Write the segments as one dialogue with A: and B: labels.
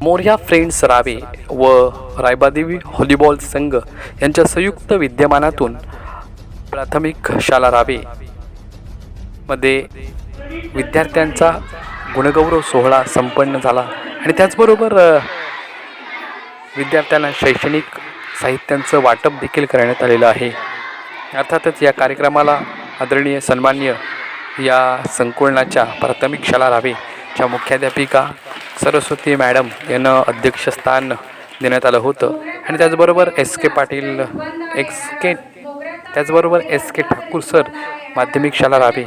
A: Morya friends रावे व रायबादेवी volleyball संघ यांच्या संयुक्त विद्यमानातून प्राथमिक शाळा रावे मध्ये विद्यार्थ्यांचा गुणगौरव सोहळा संपन्न झाला. आणि त्याचबरोबर विद्यार्थ्यांना शैक्षणिक साहित्यांचं वाटप देखील करण्यात आलेलं आहे. अर्थातच या कार्यक्रमाला आदरणीय सन्मान्य या संकुलनाच्या प्राथमिक शाळा रावेच्या मुख्याध्यापिका सरस्वती मॅडम यांना अध्यक्षस्थान देण्यात आलं होतं. आणि त्याचबरोबर S K Patil X K त्याचबरोबर एस के ठाकूर सर माध्यमिक शाळा रावे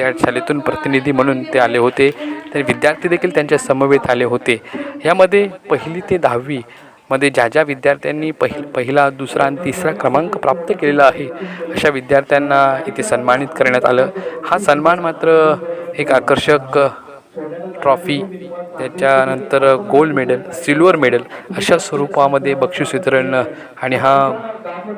A: या शाळेतून प्रतिनिधी म्हणून ते आले होते. तर विद्यार्थी देखील त्यांच्या समवेत आले होते. यामध्ये पहिली ते दहावी मध्ये ज्या ज्या विद्यार्थ्यांनी पहिल पहिला दुसरा आणि तिसरा क्रमांक प्राप्त केलेला आहे अशा विद्यार्थ्यांना इथे सन्मानित करण्यात आलं. हा सन्मान मात्र एक आकर्षक ट्रॉफी त्याच्यानंतर गोल्ड मेडल सिल्वर मेडल अशा स्वरूपामध्ये बक्षीस वितरण आणि हा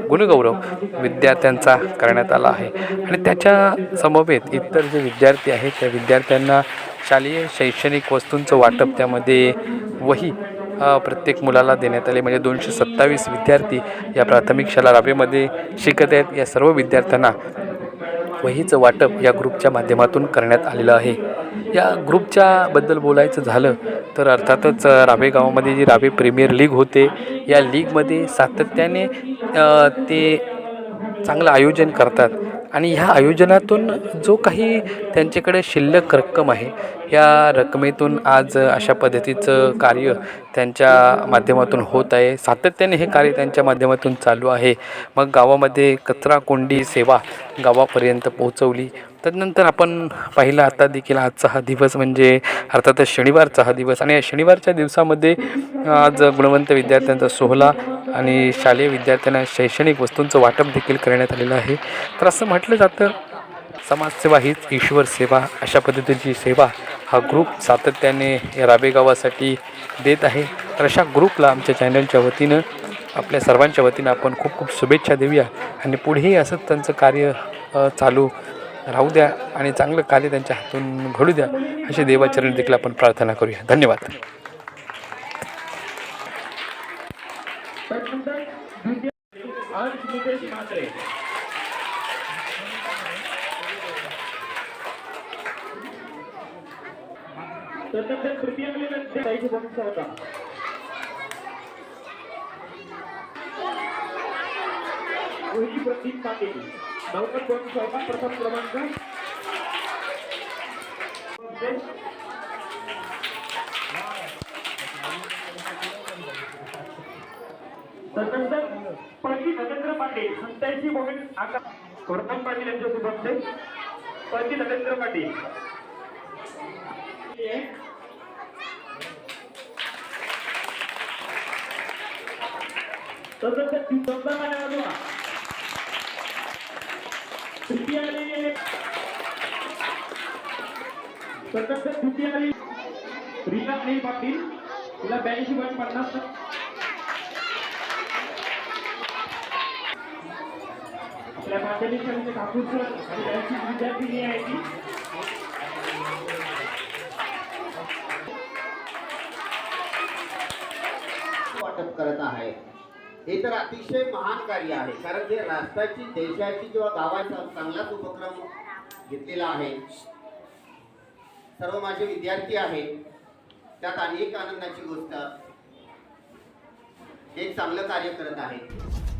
A: गुणगौरव विद्यार्थ्यांचा करण्यात आला आहे. आणि त्याच्या समवेत इतर जे विद्यार्थी आहेत त्या विद्यार्थ्यांना शालेय शैक्षणिक वस्तूंचं वाटप त्यामध्ये वही प्रत्येक मुलाला देण्यात आले. म्हणजे दोनशे सत्तावीस विद्यार्थी या प्राथमिक शाळा रावेमध्ये शिकत आहेत. या सर्व विद्यार्थ्यांना वहीचं वाटप या ग्रुपच्या माध्यमातून करण्यात आलेलं आहे. या ग्रुपच्या बद्दल बोलायचं झालं तर अर्थातच राबे गावामध्ये जी रावे प्रीमियर लीग होते या लीगमध्ये सातत्याने ते चांगलं आयोजन करतात. आणि ह्या आयोजनातून जो काही त्यांच्याकडे शिल्लक रक्कम आहे या रकमेतून आज अशा पद्धतीचं कार्य त्यांच्या माध्यमातून होत आहे. सातत्याने हे कार्य त्यांच्या माध्यमातून चालू आहे. मग गावामध्ये कचरा कोंडी सेवा गावापर्यंत पोहोचवली. त्यानंतर आपण पाहिलं आता देखील आजचा हा दिवस म्हणजे अर्थातच शनिवारचा हा दिवस. आणि या शनिवारच्या दिवसामध्ये आज गुणवंत विद्यार्थ्यांचा सोहळा आणि शालेय विद्यार्थ्यांना शैक्षणिक वस्तूंचं वाटप देखील करण्यात आलेलं आहे. तर असं म्हटलं जातं समाजसेवा हीच ईश्वर सेवा अशा पद्धतीची सेवा हा ग्रुप सातत्याने या राबेगावासाठी देत आहे. तर अशा ग्रुपला आमच्या चॅनलच्या वतीनं आपल्या सर्वांच्या वतीनं आपण खूप खूप शुभेच्छा देऊया आणि पुढेही असंच त्यांचं कार्य चालू राहू द्या आणि चांगलं कार्य त्यांच्या हातून घडू द्या अशी देवाचरण देखील आपण प्रार्थना करूया. धन्यवाद.
B: त्यानंतर तृतीय ताईची भूमिका होता रोहिणी प्रतीक पाटील नौकत भूमिका होता प्रथम क्रमांक. त्यानंतर पळकी नरेंद्र पाटील सत्याऐंशी भूमिका आका प्रथम पाटील यांच्या शुभेच्छे पळकी नरेंद्र पाटील. तसंच चौदा बाजूला तृतीय आली. तसंच तृतीय आली. रीना अनिल पाटील तिला ब्याऐंशी पॉईंट पन्नास आपल्या माध्यमिक शाळेचे ठाकूर सर आणि त्यांची विद्यार्थिनी आहे ती.
C: वाटप करत आहे. हे तर अतिशय महान कार्य आहे कारण जे राष्ट्राची देशाची किंवा गावाचा चांगलाच उपक्रम घेतलेला आहे. सर्व माझे विद्यार्थी आहेत त्यात अनेक आनंदाची गोष्ट. एक चांगलं कार्य करत आहेत